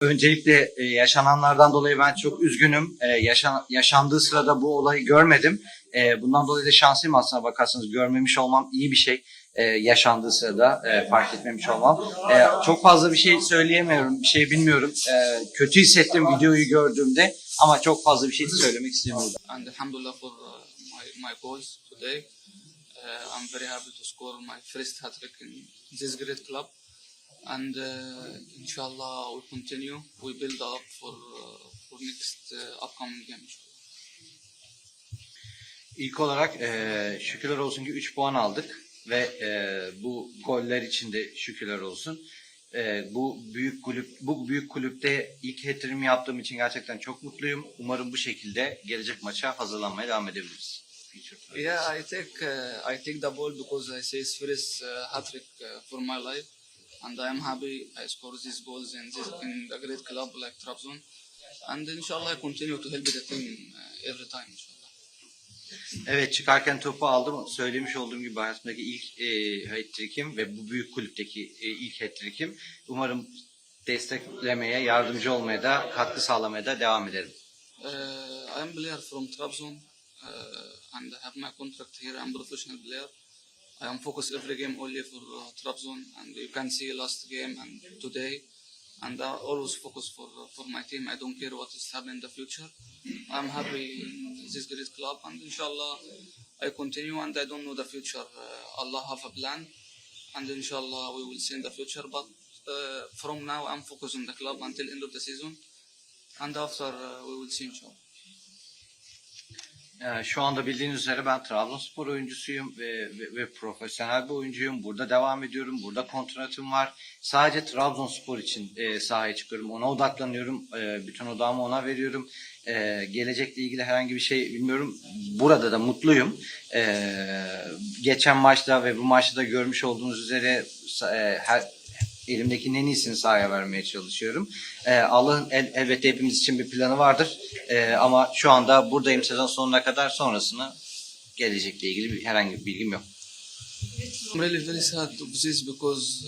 Öncelikle e, yaşananlardan dolayı ben çok üzgünüm. E, yaşan, yaşandığı sırada bu olayı görmedim. E, bundan dolayı da şanslıyım aslına bakarsanız. Görmemiş olmam iyi bir şey. E, yaşandığı sırada e, fark etmemiş olmam. E, çok fazla bir şey söyleyemiyorum, bir şey bilmiyorum. E, kötü hissettim videoyu gördüğümde ama çok fazla bir şey söylemek istemiyorum. and alhamdulillah for my, my goals today. Uh, I'm very happy to score my first hat trick in this great club. And uh, inshallah we continue. We build up for uh, for next uh, upcoming game. İlk olarak e, şükürler olsun ki 3 puan aldık ve e, bu goller için de şükürler olsun. E, bu büyük kulüp bu büyük kulüpte ilk hat yaptığım için gerçekten çok mutluyum. Umarım bu şekilde gelecek maça hazırlanmaya devam edebiliriz. Yeah, I take uh, I take the ball because I say it's first uh, hat trick uh, for my life, and I am happy I score these goals in this in a great club like Trabzon, and inshallah I continue to help the team uh, every time. Inshallah. Evet çıkarken topu aldım. Söylemiş olduğum gibi hayatımdaki ilk e, hat-trick'im ve bu büyük kulüpteki e, ilk hat-trick'im. Umarım desteklemeye, yardımcı olmaya da, katkı sağlamaya da devam ederim. Uh, I am player from Trabzon uh, and I have my contract here. I'm professional player. I am focused every game only for uh, Trabzon and you can see last game and today. And I always focus for for my team. I don't care what is happening in the future. I'm happy in this great club and inshallah I continue and I don't know the future. Uh, Allah have a plan and inshallah we will see in the future. But uh, from now I'm focused on the club until end of the season. And after uh, we will see inshallah. Ee, Şu anda bildiğiniz üzere ben Trabzonspor oyuncusuyum ve, ve, ve profesyonel bir oyuncuyum. Burada devam ediyorum. Burada kontratım var. Sadece Trabzonspor için e, sahaya çıkıyorum. Ona odaklanıyorum. E, bütün odağımı ona veriyorum. E, gelecekle ilgili herhangi bir şey bilmiyorum. Burada da mutluyum. E, geçen maçta ve bu maçta da görmüş olduğunuz üzere e, her, elimdekinin en iyisini sahaya vermeye çalışıyorum. Ee, Allah'ın el, elbette hepimiz için bir planı vardır. Ee, ama şu anda buradayım sezon sonuna kadar sonrasını gelecekle ilgili bir, herhangi bir bilgim yok. I'm really very sad of this because